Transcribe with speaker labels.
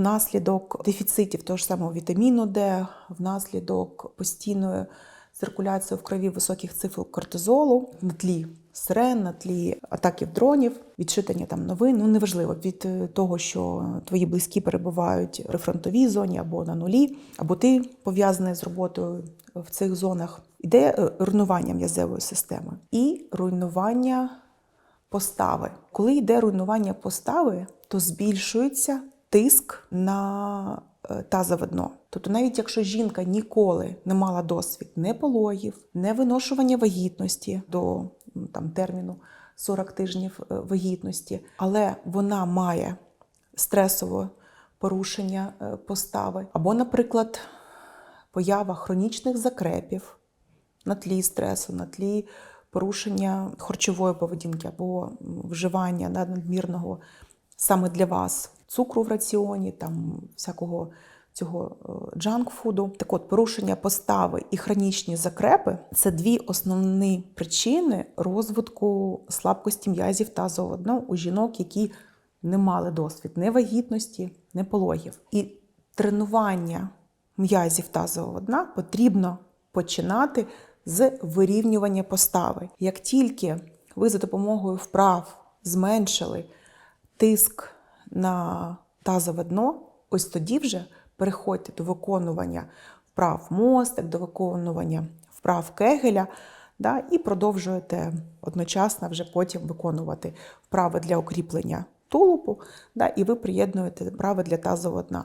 Speaker 1: Внаслідок дефіцитів того ж самого вітаміну Д, внаслідок постійної циркуляції в крові високих цифр кортизолу на тлі сирен, на тлі атаків дронів, відчитання там новин. Ну неважливо від е, того, що твої близькі перебувають в прифронтовій зоні або на нулі, або ти пов'язаний з роботою в цих зонах. Іде е, руйнування м'язевої системи і руйнування постави. Коли йде руйнування постави, то збільшується тиск на е, тазове дно. Тобто, навіть якщо жінка ніколи не мала досвід не пологів, не виношування вагітності до там, терміну 40 тижнів е, вагітності, але вона має стресове порушення е, постави, або, наприклад, поява хронічних закрепів на тлі стресу, на тлі порушення харчової поведінки або вживання надмірного саме для вас цукру в раціоні, там всякого цього джанк-фуду. Так от, порушення постави і хронічні закрепи це дві основні причини розвитку слабкості м'язів тазового дна у жінок, які не мали досвід не вагітності, не пологів. І тренування м'язів тазового дна потрібно починати з вирівнювання постави. Як тільки ви за допомогою вправ зменшили тиск на тазове дно, ось тоді вже переходьте до виконування вправ мостик, до виконування вправ кегеля, да, і продовжуєте одночасно вже потім виконувати вправи для укріплення тулупу, да, і ви приєднуєте вправи для тазового дна.